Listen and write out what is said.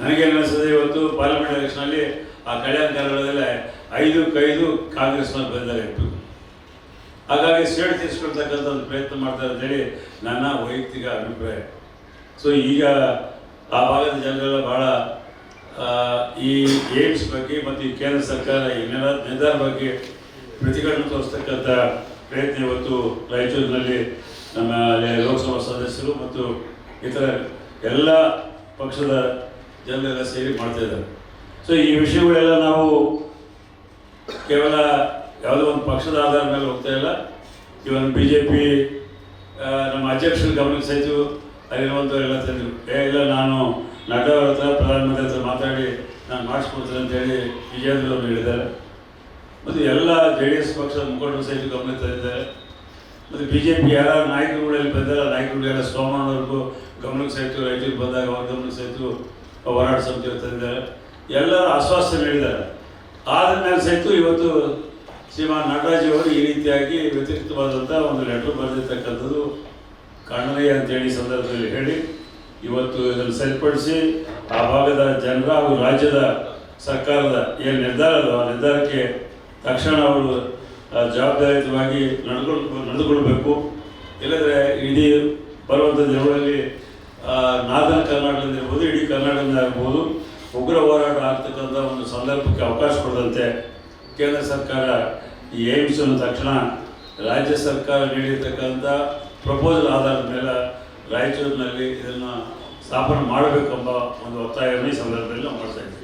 ನನಗೆ ಅನ್ನಿಸ್ತದೆ ಇವತ್ತು ಪಾರ್ಲಿಮೆಂಟ್ ಎಲೆಕ್ಷನಲ್ಲಿ ಆ ಕಲ್ಯಾಣ ಕರ್ನಾಟಕದಲ್ಲಿ ಐದು ಕೈದು ಕಾಂಗ್ರೆಸ್ನಲ್ಲಿ ಬಂದರೆ ಇಟ್ಟು ಹಾಗಾಗಿ ಸೇಡ್ ತೀರಿಸ್ಕೊಳ್ತಕ್ಕಂಥ ಒಂದು ಪ್ರಯತ್ನ ಮಾಡ್ತಾರೆ ಅಂತೇಳಿ ನನ್ನ ವೈಯಕ್ತಿಕ ಅಭಿಪ್ರಾಯ. ಸೊ ಈಗ ಆ ಭಾಗದ ಜನರೆಲ್ಲ ಭಾಳ ಈ ಏಮ್ಸ್ ಬಗ್ಗೆ ಮತ್ತು ಈ ಕೇಂದ್ರ ಸರ್ಕಾರ ಈ ನಿರ್ಧಾರ ಬಗ್ಗೆ ಪ್ರತಿಭಟನೆ ತೋರಿಸ್ತಕ್ಕಂಥ ಪ್ರಯತ್ನ ಇವತ್ತು ರಾಯಚೂರಿನಲ್ಲಿ ನಮ್ಮ ಲೋಕಸಭಾ ಸದಸ್ಯರು ಮತ್ತು ಇತರ ಎಲ್ಲ ಪಕ್ಷದ ಜನರೆಲ್ಲ ಸೇರಿ ಮಾಡ್ತಾ ಇದ್ದಾರೆ. ಸೊ ಈ ವಿಷಯಗಳೆಲ್ಲ ನಾವು ಕೇವಲ ಯಾವುದೋ ಒಂದು ಪಕ್ಷದ ಆಧಾರದ ಮೇಲೆ ಹೋಗ್ತಾ ಇಲ್ಲ. ಇವನ್ ಬಿ ಜೆ ಪಿ ನಮ್ಮ ಅಧ್ಯಕ್ಷರ ಗಮನಕ್ಕೆ ಸಹಿತ ಅಲ್ಲಿರುವಂಥವರೆಲ್ಲ ತಂದರು. ಏ, ಇಲ್ಲ, ನಾನು ನಡ್ಡಾ ಅವ್ರ ಹತ್ರ ಪ್ರಧಾನಮಂತ್ರಿ ಹತ್ರ ಮಾತಾಡಿ ನಾನು ಮಾಡಿಸ್ಕೊಡ್ತೇನೆ ಅಂತೇಳಿ ವಿಜೇಂದ್ರ ಅವರು ಹೇಳಿದ್ದಾರೆ. ಮತ್ತು ಎಲ್ಲ ಜೆ ಡಿ ಎಸ್ ಪಕ್ಷದ ಮುಖಂಡರು ಸಹಿತ ಗಮನಕ್ಕೆ ತಂದಿದ್ದಾರೆ. ಮತ್ತು ಬಿ ಜೆ ಪಿ ಯಾರ ನಾಯಕರುಗಳಲ್ಲಿ ಬಂದಾರ, ನಾಯಕರುಗಳೆಲ್ಲ ಸೋಮಣ್ಣವ್ರಿಗೂ ಗಮನಕ್ಕೆ ಸಹಿತು ರೈತರಿಗೆ ಬಂದಾಗ ಅವ್ರ ಗಮನಕ್ಕೆ ಸಹಿತ ಹೋರಾಟ ಸಮಿತಿ ತಂದಿದ್ದಾರೆ ಎಲ್ಲರೂ ಆಶ್ವಾಸನೆ ನೀಡಿದ್ದಾರೆ ಆದ ಸಹಿತ ಇವತ್ತು ಶ್ರೀಮಾನ್ ನಟರಾಜ್ ಅವರು ಈ ರೀತಿಯಾಗಿ ವ್ಯತಿರಿಕ್ತವಾದಂಥ ಒಂದು ಲೆಟರ್ ಬರೆದಿರ್ತಕ್ಕಂಥದ್ದು ಕಾಣನೀಯ ಅಂತೇಳಿ ಸಂದರ್ಭದಲ್ಲಿ ಹೇಳಿ, ಇವತ್ತು ಇದನ್ನು ಸರಿಪಡಿಸಿ ಆ ಭಾಗದ ಜನರ ಹಾಗೂ ರಾಜ್ಯದ ಸರ್ಕಾರದ ಏನು ನಿರ್ಧಾರ ಆ ನಿರ್ಧಾರಕ್ಕೆ ತಕ್ಷಣ ಅವರು ಜವಾಬ್ದಾರಿಯುತವಾಗಿ ನಡೆದುಕೊಂಡು ನಡೆದುಕೊಳ್ಬೇಕು. ಇಲ್ಲದ್ರೆ ಇಡೀ ಬರುವಂಥ ದಿನಗಳಲ್ಲಿ ನಾರ್ದನ್ ಕರ್ನಾಟಕದಿಂದ ಇರ್ಬೋದು, ಇಡೀ ಕರ್ನಾಟಕದಿಂದ ಇರ್ಬೋದು, ಉಗ್ರ ಹೋರಾಟ ಆಗ್ತಕ್ಕಂಥ ಒಂದು ಸಂದರ್ಭಕ್ಕೆ ಅವಕಾಶ ಕೊಡದಂತೆ ಕೇಂದ್ರ ಸರ್ಕಾರ ಈ ಏಮ್ಸನ್ನು ತಕ್ಷಣ ರಾಜ್ಯ ಸರ್ಕಾರ ನೀಡಿರ್ತಕ್ಕಂಥ ಪ್ರಪೋಸಲ್ ಆಧಾರದ ಮೇಲೆ ರಾಯಚೂರಿನಲ್ಲಿ ಇದನ್ನು ಸ್ಥಾಪನೆ ಮಾಡಬೇಕೆಂಬ ಒಂದು ಒತ್ತಾಯವನ್ನು ಈ ಸಂದರ್ಭದಲ್ಲಿ ನಾವು ಮಾಡ್ತಾ ಇದ್ದೀವಿ.